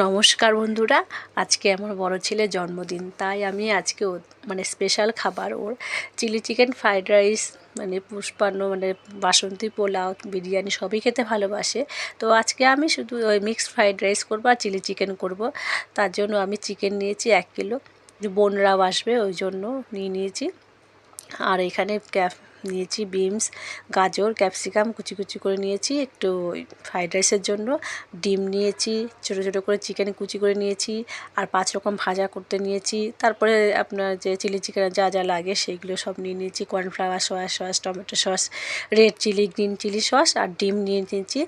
নমস্কার বন্ধুরা। আজকে আমার বড় ছেলের জন্মদিন, তাই আমি আজকে মানে স্পেশাল খাবার ওর চিলি চিকেন ফ্রাইড রাইস মানে পুষ্পান্ন মানে বাসন্তী পোলাও, বিরিয়ানি সবই খেতে ভালোবাসে। তো আজকে আমি শুধু ওই মিক্সড ফ্রাইড রাইস করব আর চিলি চিকেন করব। তার জন্য আমি চিকেন নিয়েছি এক কিলো। বোনরাও আসবে, ওই জন্য নিয়ে নিয়েছি। আর এখানে ক্যাপ নিয়েছি বিনস, গাজর, ক্যাপসিকাম কুচি কুচি করে নিয়েছি, একটু ফ্রাইড রাইসের জন্য। ডিম নিয়েছি, ছোটো ছোটো করে চিকেন কুচি করে নিয়েছি, আর পাঁচ রকম ভাজা করতে নিয়েছি। তারপরে আপনার যে চিলি চিকেন যা যা লাগে সেইগুলো সব নিয়ে নিয়েছি, cornflour soya sauce, tomato sauce, red chilli, green chilli sauce, আর ডিম নিয়ে নিয়েছি।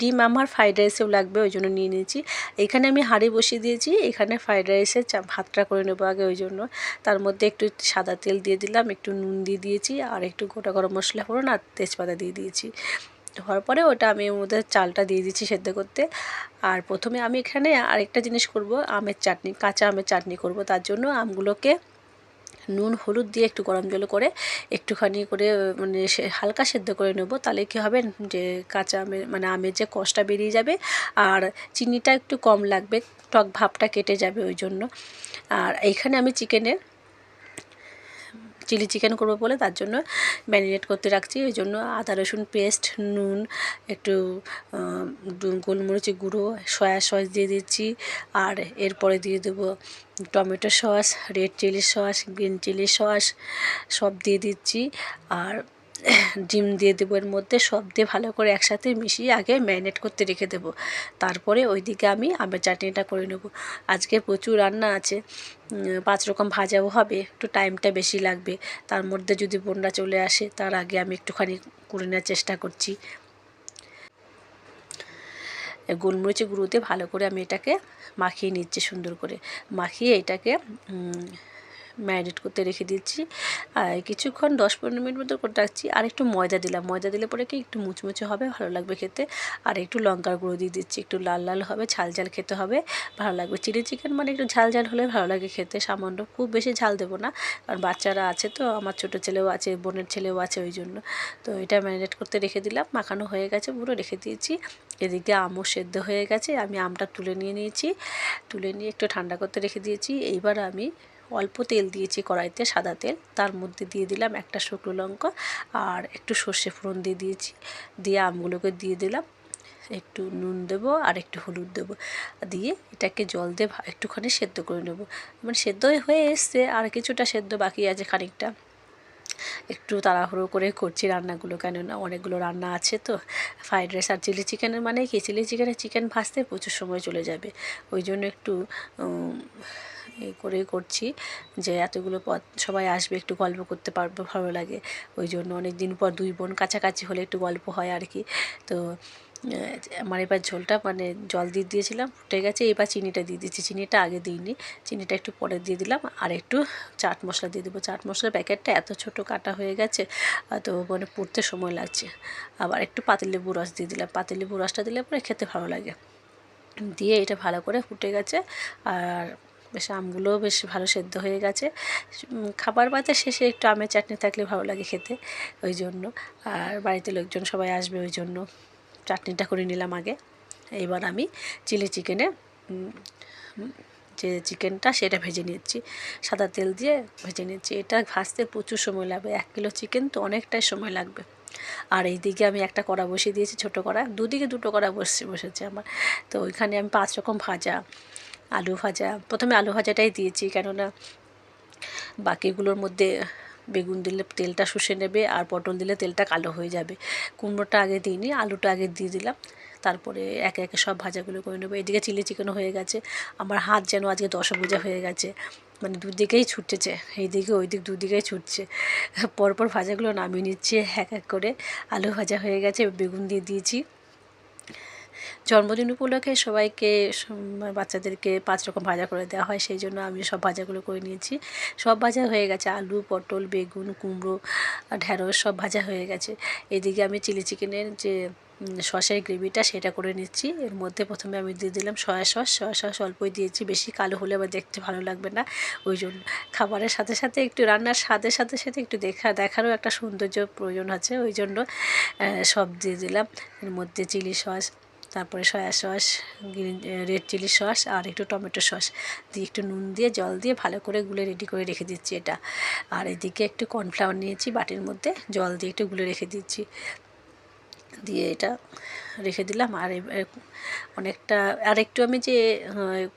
ডিম আমার ফ্রাইড রাইসেও লাগবে, ওই জন্য নিয়ে নিয়েছি। এখানে আমি হাঁড়ি বসিয়ে দিয়েছি, এখানে ফ্রাইড রাইসের ভাতটা করে নেব আগে ওই জন্য। তার মধ্যে একটু সাদা তেল দিয়ে দিলাম, একটু নুন দিয়ে দিয়েছি, আর একটু গোটা গরম মশলা ফোড়ন আর তেজপাতা দিয়ে দিয়েছি। হওয়ার পরে ওটা আমি ওর মধ্যে চালটা দিয়ে দিচ্ছি সেদ্ধ করতে। আর প্রথমে আমি এখানে আরেকটা জিনিস করব, আমের চাটনি, কাঁচা আমের চাটনি করব। তার জন্য আমগুলোকে নুন, হলুদ দিয়ে একটু গরম জল করে একটুখানি করে মানে হালকা সেদ্ধ করে নেব। তাহলে কী হবে যে কাঁচা আমের মানে আমের যে কষটা বেরিয়ে যাবে আর চিনিটা একটু কম লাগবে, টক ভাবটা কেটে যাবে ওই জন্য। আর এইখানে আমি চিকেনের চিলি চিকেন করব বলে, তার জন্য ম্যারিনেট করতে রাখছি। ওই জন্য আদা, রসুন পেস্ট, নুন, একটু গোলমরিচের গুঁড়ো, সয়া সস দিয়ে দিচ্ছি। আর এরপরে দিয়ে দেবো tomato sauce, red chilli sauce, green chilli sauce, সব দিয়ে দিচ্ছি। আর ডিম দিয়ে দেবো এর মধ্যে, সব দিয়ে ভালো করে একসাথে মিশিয়ে আগে ম্যারিনেট করতে রেখে দেবো। তারপরে ওইদিকে আমি আমের চাটনিটা করে নেব। আজকে প্রচুর রান্না আছে পাঁচ রকম ভাজাও হবে, একটু টাইমটা বেশি লাগবে। তার মধ্যে যদি বোনরা চলে আসে, তার আগে আমি একটুখানি করে নেওয়ার চেষ্টা করছি। গোলমরিচের গুঁড়োতে ভালো করে আমি এটাকে মাখিয়ে নিচ্ছি সুন্দর করে। মাখিয়ে এটাকে ম্যারিনেট করতে রেখে দিচ্ছি। আর কিছুক্ষণ দশ পনেরো মিনিট মতো করে রাখছি। আর একটু ময়দা দিলাম। ময়দা দিলে পরে কি একটু মুচমুচে হবে, ভালো লাগবে খেতে। আর একটু লঙ্কার গুঁড়ো দিয়ে দিচ্ছি। একটু লাল লাল হবে, ঝাল ঝাল খেতে হবে, ভালো লাগবে। চিলি চিকেন মানে একটু ঝাল ঝাল হলে ভালো লাগে খেতে। সামান্য খুব বেশি ঝাল দেবো না। কারণ বাচ্চারা আছে তো, আমার ছোটো ছেলেও আছে, বোনের ছেলেও আছে ওই জন্য। তো এটা ম্যারিনেট করতে রেখে দিলাম। মাখানো হয়ে গেছে পুরো, রেখে দিয়েছি। এদিকে আমও সেদ্ধ হয়ে গেছে। আমি আমটা তুলে নিয়ে নিয়েছি। তুলে নিয়ে একটু ঠান্ডা করতে রেখে দিয়েছি। এইবার আমি অল্প তেল দিয়েছি কড়াইতে সাদা তেল। তার মধ্যে দিয়ে দিলাম একটা শুকনো লঙ্কা আর একটু সর্ষে ফোড়ন দিয়ে দিয়েছি। দিয়ে আমগুলোকে দিয়ে দিলাম। একটু নুন দেবো আর একটু হলুদ দেবো। দিয়ে এটাকে জল দিয়ে একটুখানি সেদ্ধ করে নেব। মানে সেদ্ধ হয়ে এসছে, আর কিছুটা সেদ্ধ বাকি আছে খানিকটা। একটু তাড়াহুড়ো করে করছি রান্নাগুলো, কেননা অনেকগুলো রান্না আছে তো। ফ্রাইড রাইস আর চিলি চিকেনের মানে কি? চিলি চিকেনে চিকেন ভাজতে প্রচুর সময় চলে যাবে। ওই জন্য একটু এই করেই করছি যে এতগুলো পদ সবাই আসবে, একটু গল্প করতে পারবে, ভালো লাগে। ওই জন্য অনেক দিন পর দুই বোন কাছাকাছি হলে একটু গল্প হয় আর কি। তো আমার এবার ঝোলটা মানে জল দিয়ে দিয়েছিলাম, ফুটে গেছে, এবার চিনিটা দিয়ে দিচ্ছি চিনিটা আগে দিইনি, চিনিটা একটু পরে দিয়ে দিলাম। আর একটু চাট মশলা দিয়ে দেবো। চাট মশলার প্যাকেটটা এত ছোট কাটা হয়ে গেছে তো মানে পুড়তে সময় লাগছে। আবার একটু পাতিলেবু রস দিয়ে দিলাম। পাতিলেবু রসটা দিলে পরে খেতে ভালো লাগে। দিয়ে এটা ভালো করে ফুটে গেছে। আর বেশ আমগুলোও বেশ ভালো সেদ্ধ হয়ে গেছে। খাবার বাজার শেষে একটু আমের চাটনি থাকলে ভালো লাগে খেতে, ওই জন্য। আর বাড়িতে লোকজন সবাই আসবে ওই জন্য। চাটনিটা করে নিলাম আগে। এবার আমি চিলি চিকেনে যে চিকেনটা সেটা ভেজে নিচ্ছি। সাদা তেল দিয়ে ভেজে নিচ্ছি। এটা ভাজতে প্রচুর সময় লাগবে। এক কিলো চিকেন তো অনেকটাই সময় লাগবে। আর এইদিকে আমি একটা কড়া বসিয়ে দিয়েছি ছোটো কড়া। দুদিকে দুটো কড়া বসে, বসেছে আমার। তো ওইখানে আমি পাঁচ রকম ভাজা আলু ভাজা। প্রথমে আলু ভাজাটাই দিয়েছি, কেননা বাকিগুলোর মধ্যে বেগুন দিলে তেলটা শুষে নেবে আর পটল দিলে তেলটা কালো হয়ে যাবে। কুমড়োটা আগে দিইনি, আলুটা আগে দিয়ে দিলাম। তারপরে একে একে সব ভাজাগুলো করে নেব। এদিকে চিলি চিকেনও হয়ে গেছে। আমার হাত যেন আজকে দশভুজা হয়ে গেছে। মানে দুদিকেই ছুটতেছে এইদিকে ওই দিক দুদিকেই ছুটছে। পরপর ভাজাগুলো নামিয়ে নিচ্ছে, এক এক করে। আলু ভাজা হয়ে গেছে, বেগুন দিয়ে দিয়েছি। জন্মদিন উপলক্ষে সবাইকে বাচ্চাদেরকে পাঁচ রকম ভাজা করে দেওয়া হয়, সেই জন্য আমি সব ভাজাগুলো করে নিয়েছি। সব ভাজা হয়ে গেছে, আলু, পটল, বেগুন, কুমড়ো আর ঢ্যাঁড়স, সব ভাজা হয়ে গেছে। এদিকে আমি চিলি চিকেনের যে সসের গ্রেভিটা সেটা করে নিচ্ছি। এর মধ্যে প্রথমে আমি দিয়ে দিলাম সয়া সস। সয়া সস অল্পই দিয়েছি, বেশি কালো হলে আবার দেখতে ভালো লাগবে না। ওই জন্য খাবারের সাথে সাথে একটু রান্নার স্বাদের সাথে সাথে একটু দেখা, দেখারও একটা সৌন্দর্য প্রয়োজন আছে। ওই জন্য সব দিয়ে দিলাম। এর মধ্যে চিলি সস তারপরে soya sauce, green red chilli sauce আর একটু টমেটো সস দিয়ে একটু নুন দিয়ে, জল দিয়ে ভালো করে গুলে রেডি করে রেখে দিচ্ছি এটা। আর এদিকে একটু কর্নফ্লাওয়ার নিয়েছি, বাটির মধ্যে জল দিয়ে একটু গুলে রেখে দিচ্ছি। দিয়ে এটা রেখে দিলাম আর অনেকটা, আর একটু আমি যে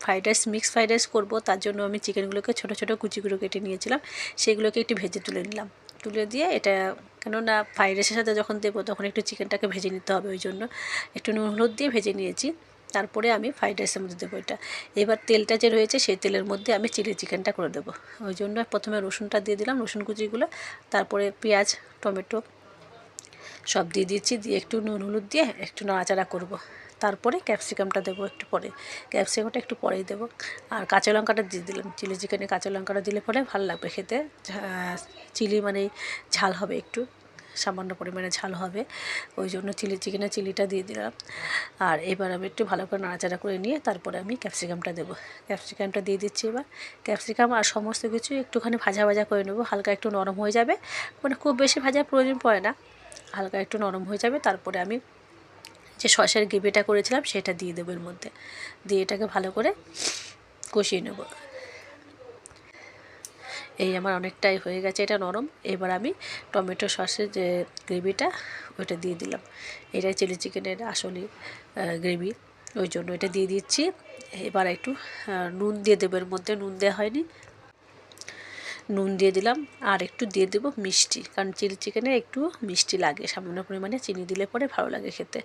fried rice mix fried rice করব, তার জন্য আমি চিকেনগুলোকে ছোটো ছোটো কুচি করে কেটে নিয়েছিলাম, সেগুলোকে একটু ভেজে তুলে নিলাম। তুলে দিয়ে এটা, কেননা ফ্রাইড রাইসের সাথে যখন দেবো তখন একটু চিকেনটাকে ভেজে নিতে হবে ওই জন্য। একটু নুন হলুদ দিয়ে ভেজে নিয়েছি, তারপরে আমি ফ্রাইড রাইসের মধ্যে দেবো এটা। এবার তেলটা যে রয়েছে সেই তেলের মধ্যে আমি চিলি চিকেনটা করে দেবো। ওই জন্য প্রথমে রসুনটা দিয়ে দিলাম, রসুন কুচিগুলো, তারপরে পেঁয়াজ, টমেটো সব দিয়ে দিচ্ছি, দিয়ে একটু নুন হলুদ দিয়ে একটু নাড়াচাড়া করব। তারপরে ক্যাপসিকামটা দেবো একটু পরে। ক্যাপসিকামটা একটু পরেই দেবো। আর কাঁচা লঙ্কাটা দিয়ে দিলাম। চিলি চিকেনে কাঁচা লঙ্কাটা দিলে পরে ভালো লাগবে খেতে। চিলি মানে ঝাল হবে একটু, সামান্য পরিমাণে ঝাল হবে। ওই জন্য চিলি চিকেনে চিলিটা দিয়ে দিলাম। আর এবার আমি একটু ভালো করে নাড়াচাড়া করে নিয়ে তারপরে আমি ক্যাপসিকামটা দেবো। ক্যাপসিকামটা দিয়ে দিচ্ছি এবার। ক্যাপসিকাম আর সমস্ত কিছু একটুখানি ভাজা ভাজা করে নেব। হালকা একটু নরম হয়ে যাবে। মানে খুব বেশি ভাজার প্রয়োজন পড়ে না। হালকা একটু নরম হয়ে যাবে। তারপরে আমি যে সসের গ্রেভিটা করেছিলাম সেটা দিয়ে দেবো এর মধ্যে। দিয়ে এটাকে ভালো করে কষিয়ে নেব। এই আমার অনেকটাই হয়ে গেছে, এটা নরম। এবার আমি টমেটো সসের যে গ্রেভিটা, ওইটা দিয়ে দিলাম। এটা চিলি চিকেনের আসলে গ্রেভি। ওই জন্য এটা দিয়ে দিচ্ছি। এবার একটু নুন দিয়ে দেবো এর মধ্যে। নুন দেওয়া হয়নি। নুন দিয়ে দিলাম আর একটু দিয়ে দেবো মিষ্টি। কারণ চিলি চিকেনে একটু মিষ্টি লাগে, সামান্য পরিমাণে চিনি দিলে পরে ভালো লাগে খেতে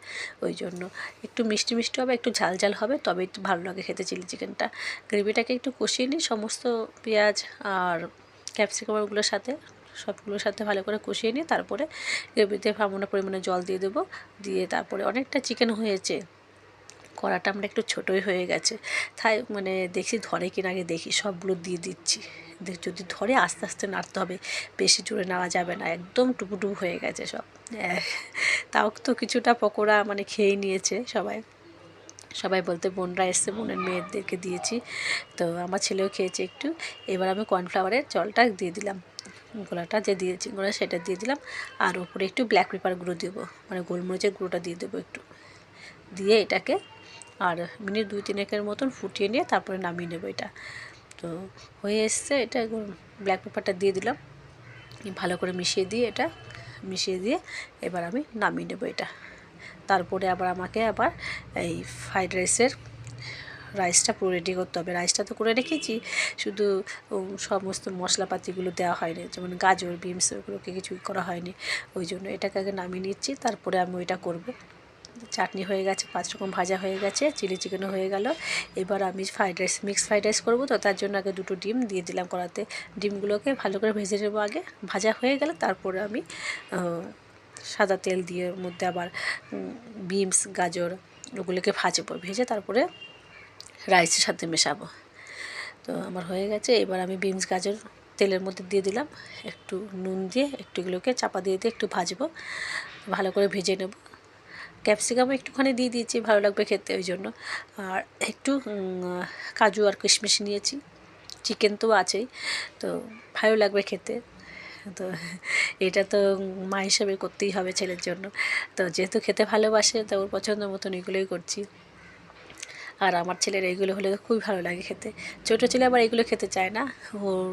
ওই জন্য। একটু মিষ্টি মিষ্টি হবে, একটু ঝাল ঝাল হবে তবে একটু ভালো লাগে খেতে চিলি চিকেনটা। গ্রেভিটাকে একটু কষিয়ে নিই, সমস্ত পেঁয়াজ আর ক্যাপসিকামগুলোর সাথে, সবগুলোর সাথে ভালো করে কষিয়ে নিই তারপরে গ্রেভিতে সামান্য পরিমাণে জল দিয়ে দেবো। দিয়ে তারপরে অনেকটা চিকেন হয়েছে, কড়াটা আমরা একটু ছোটোই হয়ে গেছে। তাই মানে দেখি ধরে কিনা আগে দেখি, সবগুলো দিয়ে দিচ্ছি। যদি ধরে আস্তে আস্তে নাড়তে হবে, বেশি জোরে নাড়া যাবে না, একদম টুপুটুপু হয়ে গেছে সব। তাও তো কিছুটা পকোড়া মানে খেয়ে নিয়েছে সবাই। সবাই বলতে বোনরা এসছে, বোনের মেয়েদেরকে দিয়েছি। তো আমার ছেলেও খেয়েছে একটু। এবার আমি কর্নফ্লাওয়ারের জলটা দিয়ে দিলাম। গোলাটা যে দিয়েছি, গোলা সেটা দিয়ে দিলাম। আর উপরে একটু ব্ল্যাক পেপার গুঁড়ো দেবো। মানে গোলমরিচের গুঁড়োটা দিয়ে দেবো একটু। দিয়ে এটাকে আর মিনিট দুই তিনেকের মতন ফুটিয়ে নিয়ে তারপরে নামিয়ে নেব এটা। তো হয়ে এসছে, এটা ব্ল্যাক পেপারটা দিয়ে দিলাম। ভালো করে মিশিয়ে দিয়ে এটা, মিশিয়ে দিয়ে এবার আমি নামিয়ে নেব এটা। তারপরে আবার আমাকে আবার এই ফ্রাইড রাইসের রাইসটা পুরো রেডি করতে হবে। রাইসটা তো করে রেখেছি, শুধু সমস্ত মশলাপাতিগুলো দেওয়া হয়নি। যেমন গাজর, বিনস, ওগুলোকে কিছু করা হয়নি। ওই জন্য এটাকে আগে নামিয়ে নিচ্ছি, তারপরে আমি ওইটা করব। চাটনি হয়ে গেছে, পাঁচ রকম ভাজা হয়ে গেছে, চিলি চিকেনও হয়ে গেল। এবার আমি fried rice mix fried rice করব তো, তার জন্য আগে দুটো ডিম দিয়ে দিলাম কড়াতে। ডিমগুলোকে ভালো করে ভেজে নেব আগে। ভাজা হয়ে গেলে তারপরে আমি সাদা তেল দিয়ে মধ্যে আবার বিনস, গাজর, ওগুলোকে ভাজবো। ভেজে তারপরে রাইসের সাথে মেশাবো। তো আমার হয়ে গেছে। এবার আমি বিনস, গাজর তেলের মধ্যে দিয়ে দিলাম। একটু নুন দিয়ে একটু এগুলোকে চাপা দিয়ে দিয়ে একটু ভাজবো। ভালো করে ভেজে নেব। ক্যাপসিকামও একটুখানি দিয়ে দিয়েছি, ভালো লাগবে খেতে ওই জন্য। আর একটু কাজু আর কিশমিশ নিয়েছি। চিকেন তো আছেই, তো ভালো লাগবে খেতে। তো এটা তো মা হিসাবে করতেই হবে ছেলের জন্য। তো যেহেতু খেতে ভালোবাসে, তো ওর পছন্দ মতন এগুলোই করছি। আর আমার ছেলের এইগুলো হলে খুবই ভালো লাগে খেতে। ছোটো ছেলে আবার এগুলো খেতে চায় না। ওর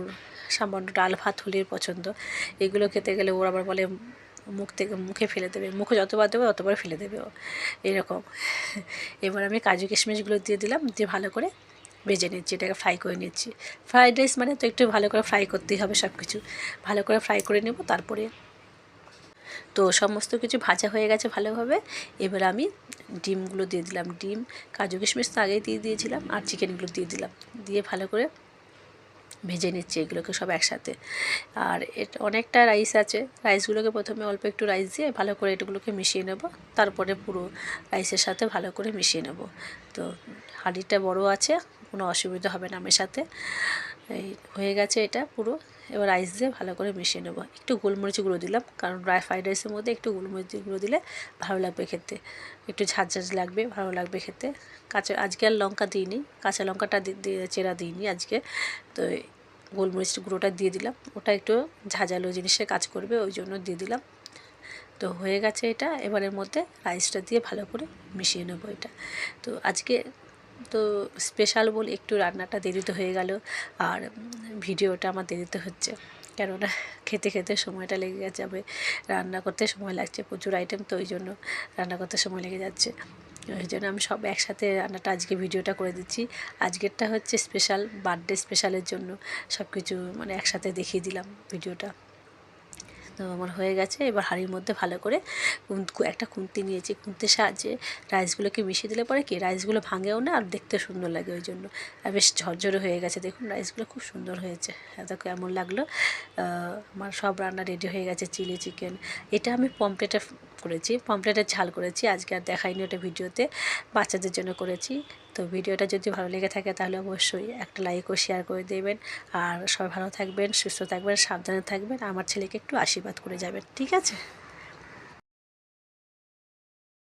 সামান্য ডাল ভাত হলেই পছন্দ। এগুলো খেতে গেলে ওর আবার বলে মুখ থেকে মুখে ফেলে দেবে, মুখে যতবার দেবে ততবার ফেলে দেবে ও। এরকম। এবার আমি কাজু কিশমিশগুলো দিয়ে দিলাম, দিয়ে ভালো করে ভেজে নিচ্ছি, এটাকে ফ্রাই করে নিচ্ছি। ফ্রাইড রাইস মানে তো একটু ভালো করে ফ্রাই করতেই হবে সব কিছু ভালো করে ফ্রাই করে নেব, তারপরে তো সমস্ত কিছু ভাজা হয়ে গেছে ভালোভাবে। এবার আমি ডিমগুলো দিয়ে দিলাম। ডিম, কাজু কিশমিশ তো আগেই দিয়ে দিয়েছিলাম, আর চিকেনগুলো দিয়ে দিলাম। দিয়ে ভালো করে ভেজে নিচ্ছি, এগুলোকে সব একসাথে। আর এটা, অনেকটা রাইস আছে। রাইসগুলোকে প্রথমে অল্প একটু রাইস দিয়ে ভালো করে এগুলোকে মিশিয়ে নেব। তারপরে পুরো রাইসের সাথে ভালো করে মিশিয়ে নেব। তো হাঁড়িটা বড় আছে, কোনো অসুবিধা হবে না সাথে এই হয়ে গেছে এটা পুরো। এবার রাইস দিয়ে ভালো করে মিশিয়ে নেব। একটু গোলমরিচ গুঁড়ো দিলাম, কারণ ড্রাই ফ্রাইড রাইসের মধ্যে একটু গোলমরিচ গুঁড়ো দিলে ভালো লাগবে খেতে। একটু ঝাঁঝ ঝাঁঝ লাগবে, ভালো লাগবে খেতে। কাঁচা, আজকে আর লঙ্কা দিইনি, কাঁচা লঙ্কাটা চেরা দিইনি আজকে। তো গোলমরিচ গুঁড়োটা দিয়ে দিলাম। ওটা একটু ঝাঁঝালো জিনিসের কাজ করবে, ওই জন্য দিয়ে দিলাম। তো হয়ে গেছে এটা। এবারের মধ্যে রাইসটা দিয়ে ভালো করে মিশিয়ে নেব এটা। তো আজকে তো স্পেশাল বলে একটু রান্নাটা দেরিতে হয়ে গেল আর ভিডিওটা আমার দেরিতে হচ্ছে। কেননা খেতে খেতে সময়টা লেগে যাবে, রান্না করতে সময় লাগছে, প্রচুর আইটেম তো ওই জন্য রান্না করতে সময় লেগে যাচ্ছে। ওই জন্য আমি সব একসাথে রান্নাটা আজকে ভিডিওটা করে দিচ্ছি। আজকেরটা হচ্ছে স্পেশাল বার্থডে স্পেশালের জন্য সব কিছু মানে একসাথে দেখিয়ে দিলাম ভিডিওটা। তো আমার হয়ে গেছে। এবার হাঁড়ির মধ্যে ভালো করে একটা খুন্তি নিয়েছি। খুন্তির সাহায্যে রাইসগুলোকে মিশিয়ে দিলে পরে কি, রাইসগুলো ভাঙেও না আর দেখতে সুন্দর লাগে ওই জন্য। আর বেশ ঝরঝরে হয়ে গেছে। দেখুন রাইসগুলো খুব সুন্দর হয়েছে। এত কেমন লাগল। আমার সব রান্না রেডি হয়ে গেছে, চিলি চিকেন। এটা আমি পমপ্লেটে করেছি। পমপ্লেটের ঝাল করেছি। আজকে আর দেখাইনি ওটা ভিডিওতে। বাচ্চাদের জন্য করেছি। তো ভিডিওটা যদি ভালো লেগে থাকে তাহলে অবশ্যই একটা লাইক ও শেয়ার করে দেবেন। আর সবাই ভালো থাকবেন, সুস্থ থাকবেন, সাবধানে থাকবেন। আমার ছেলেকে একটু আশীর্বাদ করে যাবেন, ঠিক আছে?